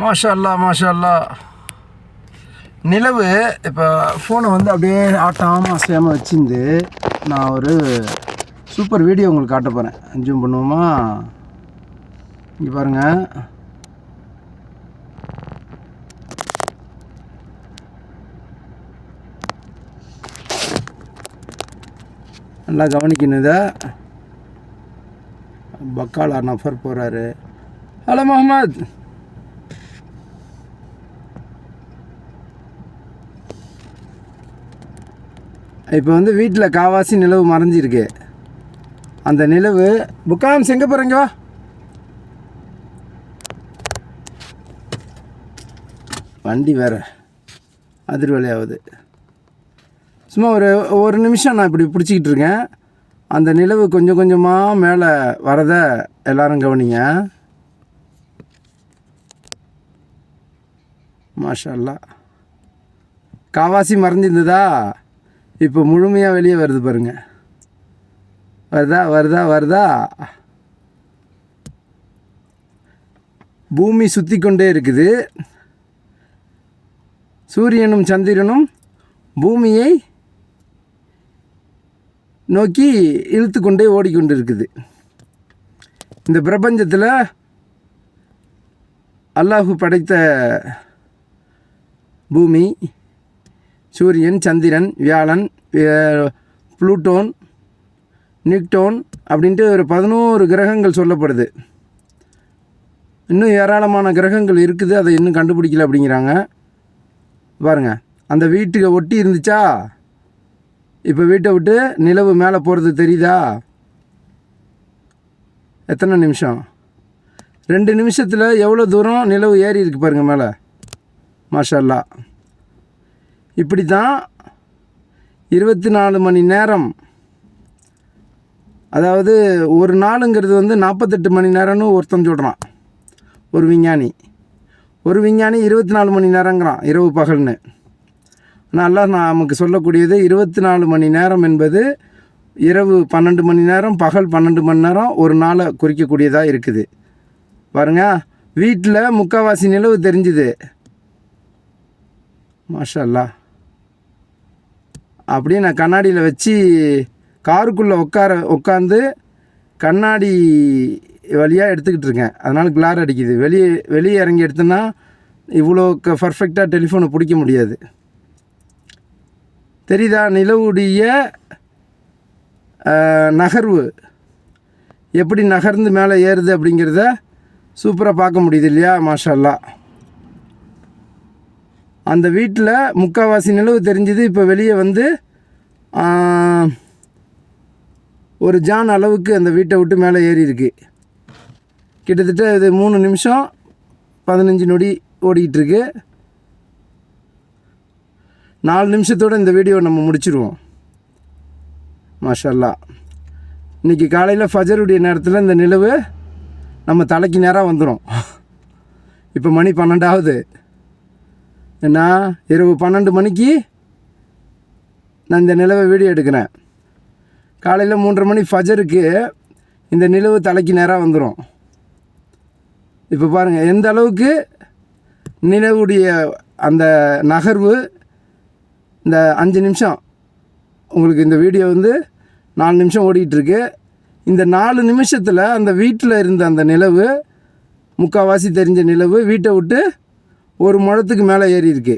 மாஷா அல்லா மாஷா அல்லா நிலவு இப்போ ஃபோனை வந்து அப்படியே ஆட்டாமல் அசையாமல் வச்சுருந்து நான் ஒரு சூப்பர் வீடியோ உங்களுக்கு காட்ட போகிறேன் ஜூம் பண்ணுவோமா? இங்கே பாருங்கள் நல்லா கவனிக்கணுதா பக்காலா நஃபர் போகிறாரு ஹலோ முகமது. இப்போ வந்து வீட்டில் காவாசி நிலவு மறைஞ்சிருக்கு. அந்த நிலவு புக்காம் எங்கே போகிறீங்க வா. வண்டி வேற. அதிர்வலையாகுது சும்மா ஒரு ஒரு நிமிஷம் நான் இப்படி பிடிச்சிக்கிட்டு இருக்கேன். அந்த நிலவு கொஞ்சம் கொஞ்சமாக மேலே வரத எல்லாரும் கவனிங்க. மாஷல்லா. காவாசி மறைஞ்சிருந்ததா? இப்போ முழுமையாக வெளியே வருது பாருங்க. வருதா வருதா வருதா? பூமி சுற்றி கொண்டே இருக்குது. சூரியனும் சந்திரனும் பூமியை நோக்கி இழுத்து கொண்டே ஓடிக்கொண்டு இருக்குது இந்த பிரபஞ்சத்தில் அல்லாஹு படைத்த பூமி சூரியன் சந்திரன் வியாழன் ப்ளூட்டோன் புளூட்டோன் நிக்டோன் அப்படின்ட்டு ஒரு பதினோரு கிரகங்கள் சொல்லப்படுது. இன்னும் ஏராளமான கிரகங்கள் இருக்குது. அதை இன்னும் கண்டுபிடிக்கல அப்படிங்கிறாங்க. பாருங்கள் அந்த வீட்டுக்கு ஒட்டி இருந்துச்சா? இப்போ வீட்டை விட்டு நிலவு மேலே போகிறது தெரியுதா? எத்தனை நிமிஷம்? ரெண்டு நிமிஷத்தில் எவ்வளோ தூரம் நிலவு ஏறி இருக்கு பாருங்கள் மேலே. மாஷல்லா. இப்படி தான் இருபத்தி நாலு மணி நேரம். அதாவது ஒரு நாளுங்கிறது வந்து நாற்பத்தெட்டு மணி நேரம்னு ஒருத்தன் சொல்கிறான் ஒரு விஞ்ஞானி. ஒரு விஞ்ஞானி இருபத்தி நாலு மணி நேரங்கிறான் இரவு பகல்னு. ஆனால் அல்லாஹ் நமக்கு சொல்லக்கூடியது இருபத்தி நாலு மணி நேரம் என்பது இரவு பன்னெண்டு மணி நேரம் பகல் பன்னெண்டு மணி நேரம் ஒரு நாளை குறிக்கக்கூடியதாக இருக்குது. பாருங்க வீட்டில் முக்கால்வாசி நிலவு தெரிஞ்சுது. மாஷா அப்படியே நான் கண்ணாடியில் வச்சு காருக்குள்ளே உட்கார உட்காந்து கண்ணாடி வழியாக எடுத்துக்கிட்டு இருக்கேன். அதனால் கிளார் அடிக்குது. வெளியே வெளியே இறங்கி எடுத்தேன்னா இவ்வளோ க பர்ஃபெக்டாக டெலிஃபோனை பிடிக்க முடியாது. தெரியுதா? நிலவுடைய நகர்வு. எப்படி நகர்ந்து மேலே ஏறுது அப்படிங்கிறத சூப்பராக பார்க்க முடியுது இல்லையா? மாஷல்லா. அந்த வீட்டில் முக்கால்வாசி நிலவு தெரிஞ்சது இப்போ வெளியே வந்து ஒரு ஜான் அளவுக்கு அந்த வீட்டை விட்டு மேலே ஏறி இருக்கு. கிட்டத்தட்ட இது மூணு நிமிஷம் பதினஞ்சு நொடி ஓடிக்கிட்டுருக்கு நாலு நிமிஷத்தோடு இந்த வீடியோ நம்ம முடிச்சிருவோம். மாஷல்லா. இன்றைக்கி காலையில் ஃபஜருடைய நேரத்தில் இந்த நிலவு நம்ம தலைக்கு நேராக வந்துடும் இப்போ மணி பன்னெண்டாவது. என்ன? இரவு பன்னெண்டு மணிக்கு நான் இந்த நிலவை வீடியோ எடுக்கிறேன். காலையில் மூன்றரை மணி ஃபஜருக்கு இந்த நிலவு தலைக்கு நேராக வந்துடும் இப்போ பாருங்கள் எந்த அளவுக்கு நிலவுடைய அந்த நகர்வு இந்த அஞ்சு நிமிஷம். உங்களுக்கு இந்த வீடியோ வந்து நாலு நிமிஷம் ஓடிக்கிட்டுருக்கு. இந்த நாலு நிமிஷத்தில் அந்த வீட்டில் இருந்த அந்த நிலவு முக்கால்வாசி தெரிஞ்ச நிலவு வீட்டை விட்டு ஒரு முழத்துக்கு மேலே ஏறி இருக்கு.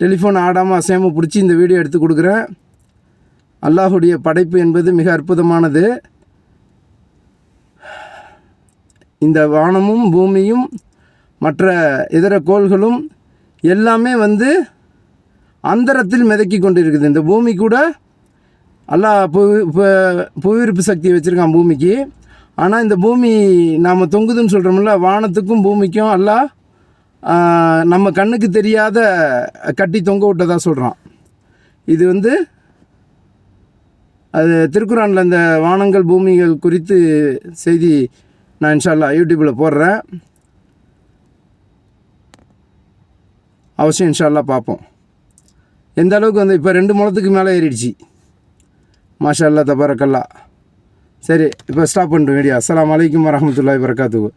டெலிஃபோன் ஆடாமல் அசையாமல் பிடிச்சி இந்த வீடியோ எடுத்து கொடுக்குறேன். அல்லாஹுடைய படைப்பு என்பது மிக அற்புதமானது. இந்த வானமும் பூமியும் மற்ற இதர கோள்களும் எல்லாமே வந்து அந்தரத்தில் மிதக்கி கொண்டு இருக்குது இந்த பூமி கூட அல்லாஹ் புவி சக்தியை சக்தி வச்சுருக்கான் பூமிக்கு. ஆனால் இந்த பூமி நாம் தொங்குதுன்னு சொல்கிறோம்ல வானத்துக்கும் பூமிக்கும் அல்லாஹ் நம்ம கண்ணுக்கு தெரியாத கட்டி தொங்க விட்டதாக சொல்கிறான் இது வந்து அது திருக்குறானில் இந்த வானங்கள் பூமிகள் குறித்து செய்தி நான் இன்ஷால்லா யூடியூப்பில் போடுறேன். அவசியம் இன்ஷால்லா பார்ப்போம். எந்த அளவுக்கு வந்து இப்போ ரெண்டு முழத்துக்கு மேலே ஏறிடுச்சு. மாஷா அல்லா தபாரக்கல்லா சரி இப்போ ஸ்டாப் பண்ணுறோம் வீடியோ அஸ்லாம் வலைக்கம் வரஹ்மத்துல்லாஹி வரகாத்துஹு